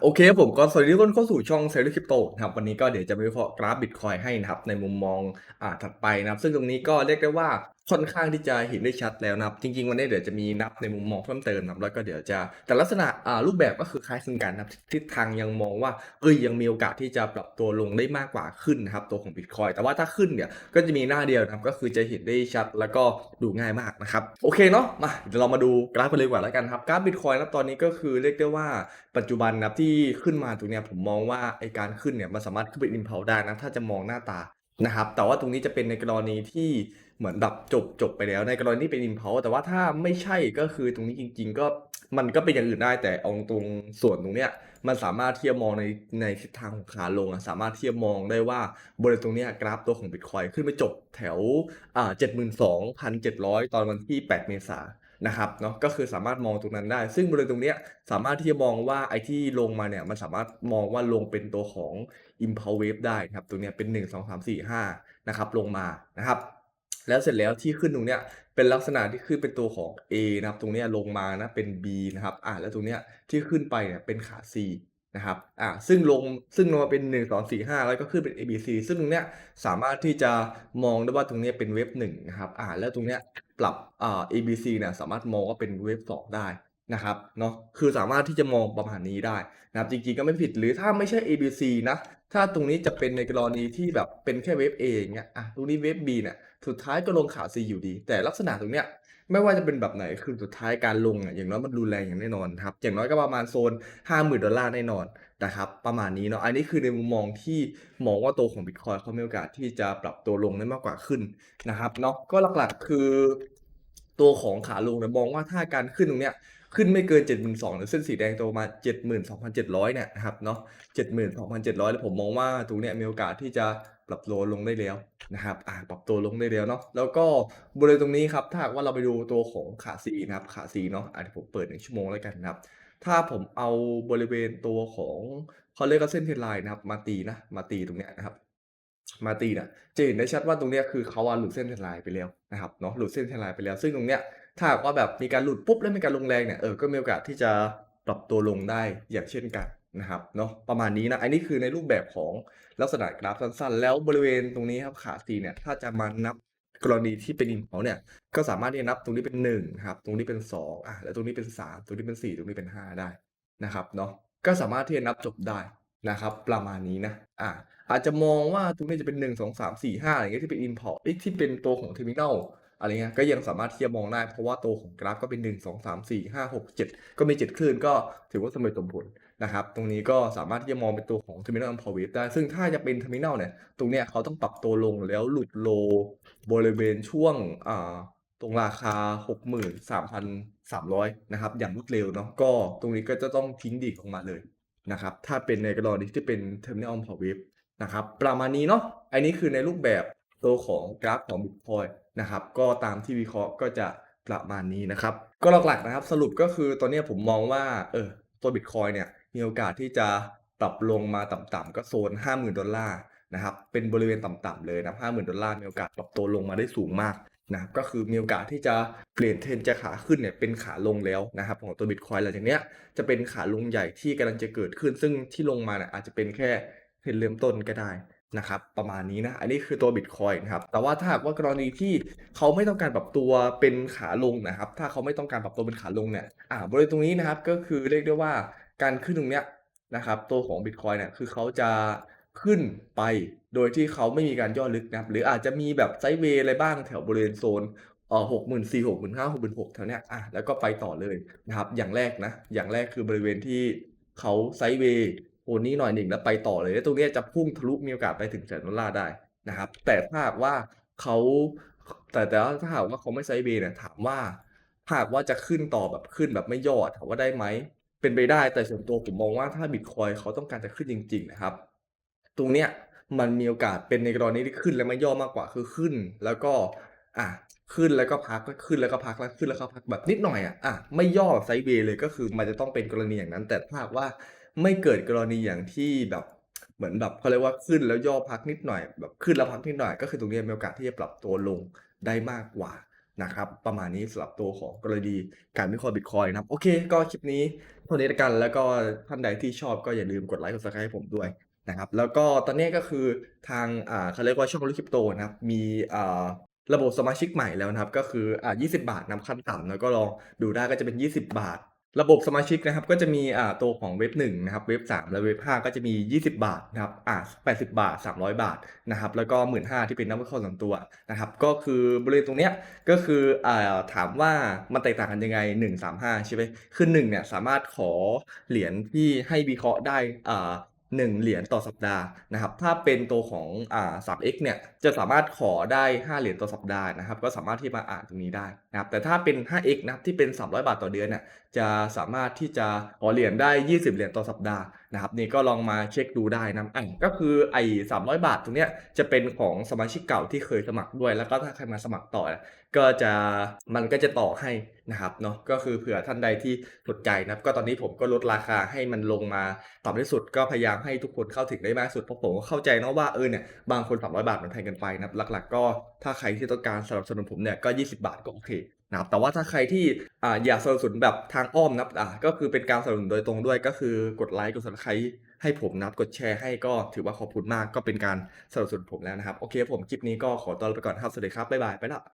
โอเคครับผมก็สวัสดีทุกคนเข้าสู่ช่องเซลล์คริปโตนะครับวันนี้ก็เดี๋ยวจะไปวิเคราะห์กราฟบิตคอยให้นะครับในมุมมองอ่าถัดไปนะครับ ซึ่งตรงนี้ก็เรียกได้ว่า ค่อนข้างที่จะเห็นได้ชัดแล้วนะครับ จริงๆ วันนี้เดี๋ยวจะมีนับในมุมมองเพิ่มเติมนะครับแล้วก็เดี๋ยวจะแต่ลักษณะอ่ารูปแบบก็คือคล้ายคลึงกันนะครับทิศทางยังมองว่าเอ้ยยังมีโอกาสที่จะปรับตัวลงได้มากกว่าขึ้นนะครับตัวของบิตคอยแต่ว่าถ้าขึ้นเนี่ยก็จะมีหน้าเดียวนะครับก็คือจะเห็นได้ชัดแล้วก็ดูง่ายมากนะครับโอเคเนาะมาเดี๋ยวเรามาดูกราฟกันเลยดีกว่าแล้วกันครับกราฟบิตคอยนะตอนนี้ก็คือเรียกได้ว่าปัจจุบันนะครับที่ขึ้นมาตรงเนี้ยผมมองว่าไอการขึ้นเนี่ยมันสามารถขึ้นเป็นอินพ l ได้นะถ้าจะมองหน้าตา นะครับ แต่ว่าตรงนี้จะเป็นในกรณีที่เหมือนแบบจบจบไปแล้ว ในกรณีที่เป็นอินพ l แต่ว่าถ้าไม่ใช่ก็คือตรงนี้จริง ๆ ก็มันก็เป็นอย่างอื่นได้แต่เอาตรงส่วนตรงเนี้ยมันสามารถเที่จะมองในในทิศทางของขาลงอะสามารถเที่จะมองได้ว่าบริเวณตรงเนี้ยกราฟตัวของบิตคอยขึ้นไปจบแถวอ่าเจ็ดหมื่นสองพันเจ็ดร้อยตอนวันที่แปดเมษาย นะครับเนาะก็คือสามารถมองตรงนั้นได้ ซึ่งบริเวณตรงเนี้ยสามารถที่จะมองว่าไอ้ที่ลงมาเนี่ยมันสามารถมองว่าลงเป็นตัวของ impulse wave ได้นะครับตรงเนี้ยเป็น 1 2 3 4 5นะครับลงมานะครับแล้วเสร็จแล้วที่ขึ้นตรงเนี้ยเป็นลักษณะที่ขึ้นเป็นตัวของ A นะครับตรงเนี้ยลงมานะเป็น B นะครับอ่าแล้วตรงเนี้ยที่ขึ้นไปเนี่ยเป็นขา C นะครับอ่าซึ่งลงซึ่งลงมาเป็น 1 2 4 5 แล้วก็ขึ้นเป็น A B C ซึ่งตรงเนี้ยสามารถที่จะมองได้ว่าตรงเนี้ยเป็นเว็บ1นะครับอ่าแล้วตรงเนี้ยปรับอ่า ABC เนี่ยสามารถมองว่าเป็นเว็บ 2 ได้นะครับเนาะคือสามารถที่จะมองประมาณนี้ได้นะครับจริงๆก็ไม่ผิดหรือถ้าไม่ใช่ ABC นะ ถ้าตรงนี้จะเป็นในกรณีที่แบบเป็นแค่เวฟ A อย่างเงี้ยอะตรงนี้เวฟ B เนี่ยสุดท้ายก็ลงขา C อยู่ดี แต่ลักษณะตรงเนี้ยไม่ว่าจะเป็นแบบไหนคือสุดท้ายการลงอะอย่างน้อยมันรุนแรงอย่างแน่นอนครับอย่างน้อยก็ประมาณโซน 50,000 ดอลลาร์แน่นอนนะครับประมาณนี้เนาะอันนี้คือในมุมมองที่มองว่าตัวของ Bitcoin เขามีโอกาสที่จะปรับตัวลงได้มากกว่าขึ้นนะครับเนาะก็หลักๆคือ ตัวของขาลงเนี่ยมองว่าถ้าการขึ้นตรงเนี้ย ขึ้นไม่เกิน 7 2 0 0หรือเส้นสีแดงตัวมา 72,700 เนี่ยนะครับเนาะ72,700 แล้วผมมองว่าตรงเนี้ยมีโอกาสที่จะปรับตัวลงได้แล้วนะครับอ่าปรับตัวลงได้แล้วเนาะแล้วก็บริเวณตรงนี้ครับถ้าหากว่าเราไปดูตัวของขาสีนะครับขาสีเนาะอะเดี๋ยวผมเปิด1ชั่วโมงแล้วกันนะครับถ้าผมเอาบริเวณตัวของเขาเรียกว่าเส้นเทรนไลน์นะครับ มาตีนะมาตีตรงเนี้ยนะครับมาตีเนี่ยจะเห็นได้ชัดว่าตรงเนี้ยคือเขาอะหลุดเส้นเทรนไลน์ไปแล้วนะครับเนาะหลุดเส้นเทรนไลน์ไปแล้ว ซึ่งตรงเนี้ย ถ้าหากว่าแบบมีการหลุดปุ๊บแล้วมีการลงแรงเนี่ยเออก็มีโอกาสที่จะปรับตัวลงได้อย่างเช่นกันนะครับเนาะประมาณนี้นะอันนี้คือในรูปแบบของลักษณะกราฟสั้นๆ แล้วบริเวณตรงนี้ครับขาสีเนี่ยถ้าจะมานับกรณีที่เป็นอินเขาเนี่ยก็สามารถที่จะนับตรงนี้เป็น1นะครับตรงนี้เป็น2อะแล้วตรงนี้เป็น 3 ตรงนี้เป็น 4 ตรงนี้เป็น 5 ได้นะครับเนาะก็สามารถที่จะนับจบได้นะครับประมาณนี้นะอ่าอาจจะมองว่าตรงนี้จะเป็น 1 2 3 4 5อะไรเงี้ยที่เป็น import เอ้ยที่เป็นตัวของ terminal อ อะไรเงี้ยก็ยังสามารถที่จะมองได้เพราะว่าตัวของกราฟก็เป็น1 2 3 4 5 6 7 ก็มี 7 คลื่นก็ถือว่าสมเหตุสมผลนะครับ ตรงนี้ก็สามารถที่จะมองเป็นตัวของ terminal import wave ได้ ซึ่งถ้าจะเป็น terminal เนี่ย ตรงเนี้ยเขาต้องปรับตัวลงแล้วหลุดโลบริเวณช่วงอ่าตรงราคา 63,300 นะครับ อย่างรวดเร็วเนาะก็ตรงนี้ก็จะต้องทิ้งดีดออกมาเลยนะครับ ถ้าเป็นในกรณีที่เป็น Terminal on Power Wave นะครับ ประมาณนี้เนาะ อันนี้คือในรูปแบบตัวของกราฟของ Bitcoin นะครับ ก็ตามที่วิเคราะห์ก็จะประมาณนี้นะครับ ก็หลักๆนะครับ สรุปก็คือตอนนี้ผมมองว่าเออตัว Bitcoin เนี่ยมีโอกาสที่จะปรับลงมาต่ำๆก็โซน 50,000 ดอลลาร์นะครับ เป็นบริเวณต่ำๆเลยนะ50,000 ดอลลาร์มีโอกาสปรับตัวลงมาได้สูงมากนะครับก็คือมีโอกาสที่จะเปลี่ยนเทรนจากขาขึ้นเนี่ยเป็นขาลงแล้วนะครับของตัวบิตคอยหลังจากเนี้ยจะเป็นขาลงใหญ่ที่กำลังจะเกิดขึ้น ซึ่งที่ลงมาเนี่ยอาจจะเป็นแค่เทรนเริ่มต้นก็ได้ นะครับประมาณนี้นะอันนี้คือตัวบิตคอยนะครับแต่ว่าถ้าหากว่ากรณีที่เขาไม่ต้องการปรับตัวเป็นขาลงนะครับ ถ้าเขาไม่ต้องการปรับตัวเป็นขาลงเนี่ยอ่าบริเวณตรงนี้นะครับก็คือเรียกได้ว่าการขึ้นตรงเนี้ยนะครับตัวของบิตคอยเนี่ยคือเขาจะขึ้นไปโดยที่เขาไม่มีการย่อลึกนะครับหรืออาจจะมีแบบไซด์เวย์อะไรบ้างแถวบริเวณโซนเอ่อหกหมื่นสี่หกหมื่นห้าหกหมื่นหกแถวเนี้ยอะแล้วก็ไปต่อเลยนะครับอย่างแรกนะอย่างแรกคือบริเวณที่เขาไซด์เวย์ โซนนี้หน่อยหนึ่งแล้วไปต่อเลยตรงเนี้ยจะพุ่งทะลุมีโอกาสไปถึงแสนดอลลาร์ได้นะครับ แต่ถ้าหากว่าเขาแต่แต่ว่าถ้าหากว่าเขาไม่ไซเวย์เนี่ยถามว่าหากว่าจะขึ้นต่อแบบขึ้นแบบไม่ย่อถามว่าได้ไหมเป็นไปได้แต่ส่วนตัวผมมองว่าถ้าบิตคอยเขาต้องการจะขึ้นจริง ๆ นะครับ ตรงเนี้ยมันมีโอกาสเป็นในกรณีที่ขึ้นแล้วไม่ย่อมากกว่าคือขึ้น แล้วก็อะขึ้นแล้วก็พักขึ้นแล้วก็พักแล้วขึ้นแล้วก็พักแบบนิดหน่อยอะอะไม่ย่อไซด์เวย์เลยก็คือมันจะต้องเป็นกรณีอย่างนั้น แต่ถ้าว่า ไม่เกิดกรณีอย่างที่แบบเหมือนแบบเขาเรียกว่าขึ้นแล้วย่อพักนิดหน่อย แบบขึ้นแล้วพักนิดหน่อย ก็คือตรงนี้มีโอกาสที่จะปรับตัวลงได้มากกว่านะครับประมาณนี้สำหรับตัวของกรณีการวิเคราะห์บิตคอยนะครับ โอเค ก็คลิปนี้เท่านี้ล้วกัน แล้วก็ท่านใดที่ชอบก็อย่าลืมกดไลก์กด Subscribe ให้ผมด้วยนะครับแล้วก็ตอนนี้ก็คือทางอ่าเขาเรียกว่าช่องลูกคริปโตนะครับมีอ่าระบบสมาชิกใหม่แล้วนะครับ ก็คืออ่า20 บาทนะครับขั้นต่ำแล้วก็ลองดูได้ก็จะเป็น 20 บาท ระบบสมาชิกนะครับก็จะมีอ่าตัวของเว็บ1นะครับเว็บ 3 และเว็บ 5 ก็จะมี 20 บาทนะครับอ่า80 บาท 300 บาทนะครับแล้วก็ 1 5ื่นที่เป็นนักวิเคราะห์ส่วนตัวนะครับก็คือบริเวณตรงเนี้ยก็คืออ่าถามว่ามันแตกต่างกันยังไง 135 ใช่ไหมคือ1เนี่ยสามารถขอเหรียญที่ให้วิเคราะห์ได้อ่า 1 เหรียญต่อสัปดาห์นะครับ ถ้าเป็นตัวของอ่า 3x เนี่ย จะสามารถขอได้ 5 เหรียญต่อสัปดาห์นะครับ ก็สามารถที่มาอ่านตรงนี้ได้นะครับ แต่ถ้าเป็น 5x นะครับที่เป็น 300 บาทต่อเดือนเนี่ย จะสามารถที่จะขอเหรียญได้ 20 เหรียญต่อสัปดาห์ นะครับนี่ก็ลองมาเช็คดูได้นะอะก็คือไอ้300บาทตรงเนี้ยจะเป็นของสมาชิกเก่าที่เคยสมัครด้วย แล้วก็ถ้าใครมาสมัครต่อเนี่ยก็จะมันก็จะต่อให้นะครับเนาะก็คือเผื่อท่านใดที่สนใจนะครับก็ตอนนี้ผมก็ลดราคาให้มันลงมาต่ำที่สุด ก็พยายามให้ทุกคนเข้าถึงได้มากที่สุดเพราะผมก็เข้าใจเนาะว่าเออเนี่ยบางคน300 บาทมันแพงเกินไปนะหลักๆ ก็ถ้าใครที่ต้องการสนับสนุนผมเนี่ยก็ 20 บาทก็โอเค นะครับแต่ว่าถ้าใครที่อ่าอยากสนับสนุนแบบทางอ้อมนะครับอ่าก็คือเป็นการสนับสนุนโดยตรงด้วยก็คือกดไลค์กด Subscribe ให้ผมนะครับกดแชร์ให้ก็ถือว่าขอบคุณมากก็เป็นการสนับสนุนผมแล้วนะครับ โอเคผมคลิปนี้ก็ขอตัวลาไปก่อนครับ สวัสดีครับ บ๊ายบาย ไปละ